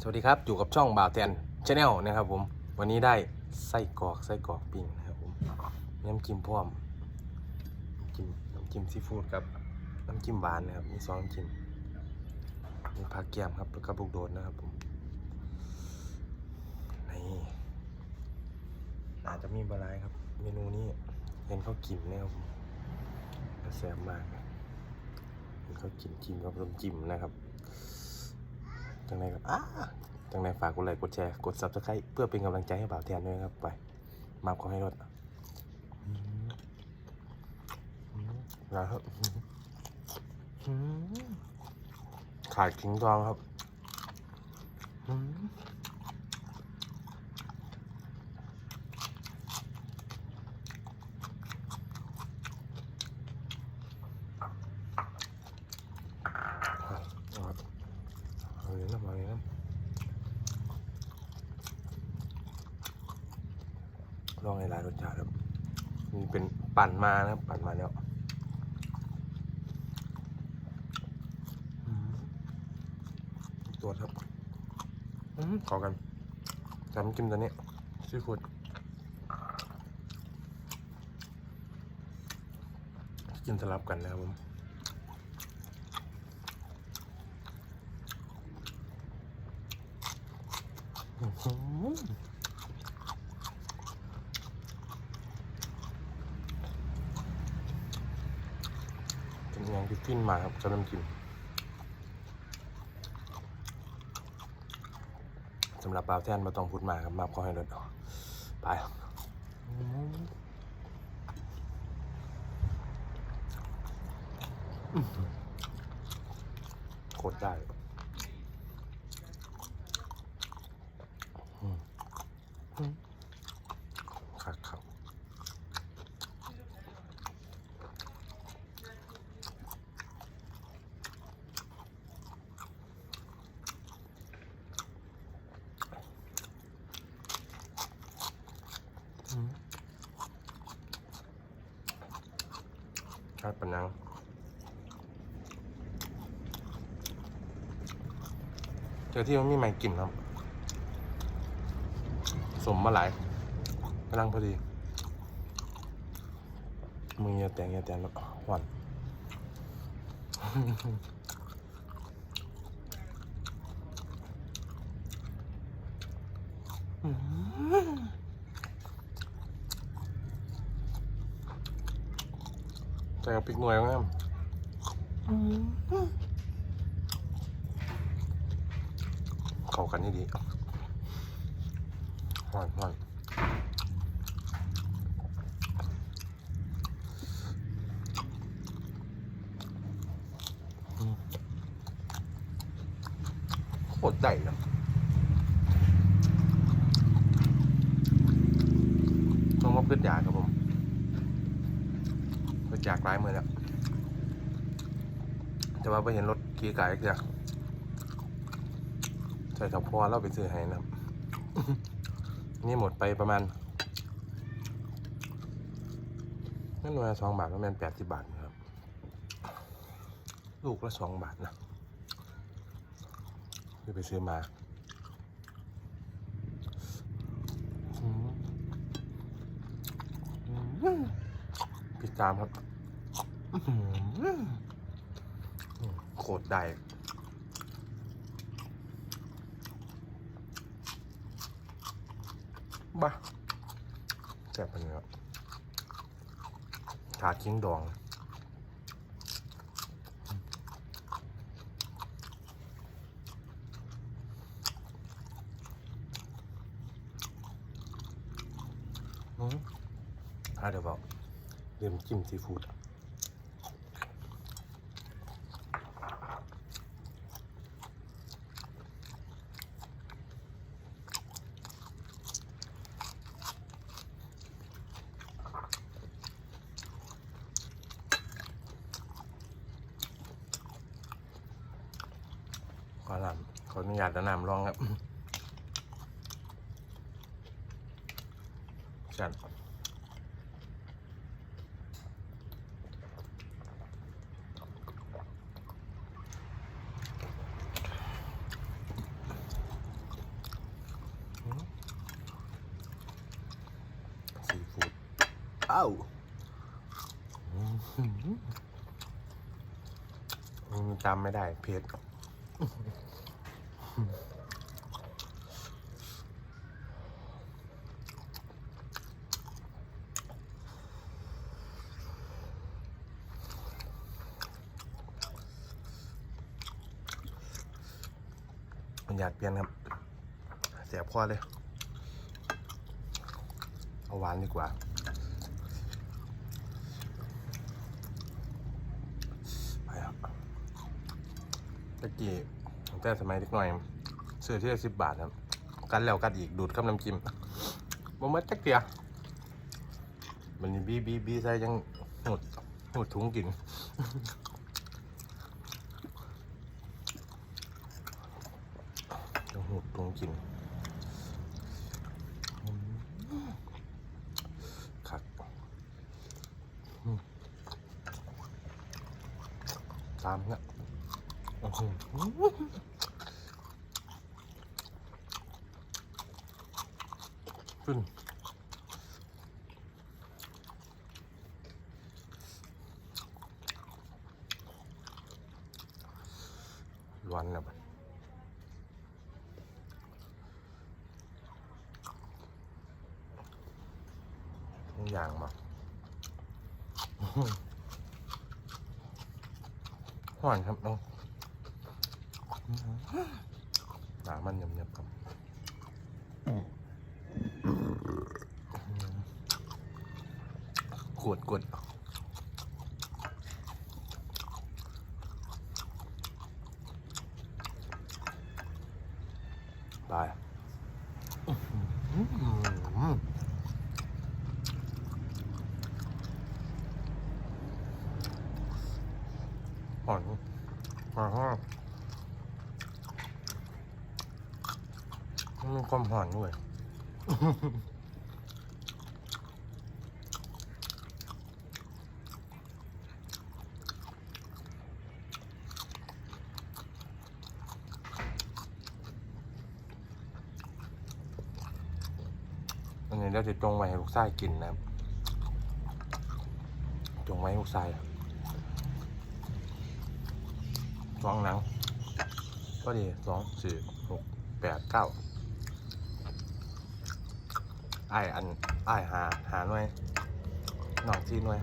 สวัสดีครับ อยู่กับช่องบ่าวแทนชาแนลนะครับผมวันนี้ได้ไส้กรอกไส้กรอกปิ้งนะครับผมน้ำจิ้มพร้อมน้ำจิ้มน้ำจิ้มซีฟู้ดครับน้ำจิ้มหวานนะครับมีสองน้ำจิ้มมีผักแก้มครับแล้วก็ลูกโดดนะครับผมนี่อาจจะมีบะไรครับ เมนูนี้เห็นเขากินนะครับผมแซ่บมากเห็นเขากินจิ้มกับน้ำจิ้มนะครับ จังไรครับอ้าจังไรฝากกดไลค์กดแชร์กดซับสไครต์เพื่อเป็นกำลังใจให้บ่าวแทนด้วยครับไปมาขอให้รถนะครับขายขิงดองครับอืมเอาครับเอาเลยนะเอาเลยนะ ลองในร้านรสชาติครับนี่เป็นปั่นมานะครับ ปั่นมาแล้วตัวครับอืมขอกันจำจิ้มตัวนี้ซีฟู้ดกินสลับกันนะครับผมอื้อหือเป็นอ ย่างที่ขึ้นมาครับจะเริ่มกินสำหรับบ่าแท่นมาต้องพูดมาครับมาขอให้รถไปอื้อหือโคตรได้ครับครับอืม ครับปัญญังเจอที่มันมีไม้กลิ่นครับ สมมาหลายกำลังพอดีมึงอย่าแตงอย่าแตงแล้วหวาน แต่กับพริกหน่วยมั้งเข้ากันให้ดีหวานหวานโคตรใหญ่นะต้องมาพืชยาครับผม พืชยากร้ายมือแล้วแต่ว่าไปเห็นรถขี่ไก่เดียวใส่ถับพอเราไปซื้อให้นะครับ นี่หมดไปประมาณนั่นประมาณสองบาทประมาณแปดสิบบาทนะครับ ลูกละสองบาทนะที่ไปซื้อมาอืมอืมปิดตามครับ โคตรได้บ้าแซ่บเป็นเนื้อขาชิ้งดองอืมอ่าเดี๋ยวบอกเรียมจิ้มซีฟู้ดขอ ออนุญาตนะนำลองครับจัดสีฟู้ดอ้าวจำไม่ได้ เผ็ด มันอยากเปลี่ยนครับเสียบคอเลย เอาหวานดีกว่าไปครับตะกี้ ตั้งแต่สมัยเด็กหน่อยซื้อที่ละสิบบาทครับ กันแล้วกันอีกดูดกับน้ำจิ้มบ่หมัดจักเตียมันบีบีบีใส่ยังหดหดถุงกินต้องหดถุงกินคักตามเนี่ย ขึ้นร้อนนะบัดอย่างมาอื้อหือห่อนครับน้อง หนามันเงียำๆครับขวดกดไปอื้อหือหอนหอน มันความหอนด้วยอันนี้เราจะจงไว้ให้ลูกชายกินนะครับจงไว้ให้ลูกชายสองหนังก็ดีสองสี่หกแปดเก้า ไออันไอหาหาหน่วยหน่องที่หน่วย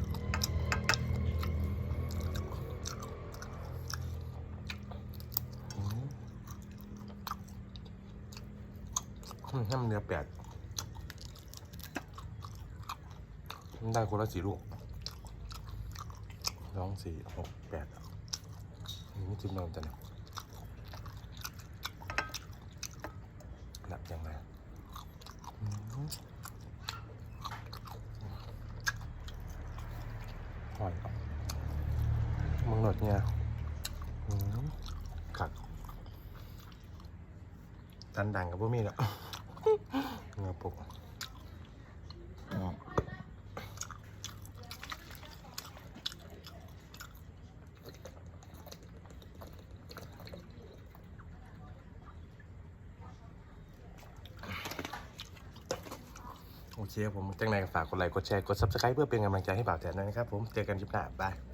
มอืมให้มันเหลือแปดมันได้คนละสี่ลูกสองสี่หกแปดนี่จิ้มนมจังหนักยังไง อืมหอยมังหนดเนี่ยขัดตันดังกับพวกมีแล้วเงาปุก เคครับผมจังไหนก็ฝากกดไลค์กดแชร์กด subscribe เพื่อเป็นกำลังใจให้บ่าวแทนด้วยนะครับผมเจอกันคลิปหน้าบาย